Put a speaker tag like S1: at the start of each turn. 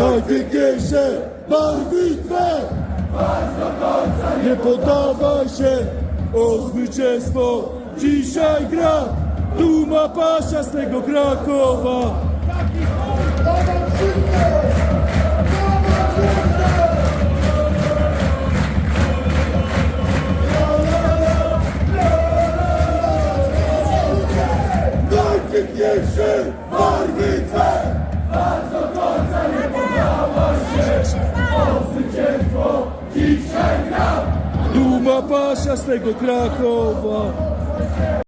S1: Najpiękniejsze barwy Twe! Nie poddawaj się, o zwycięstwo dzisiaj gra! Duma pasza z tego Krakowa! Najpiękniejsze barwy Twe! Duma pasza z tego Krakowa!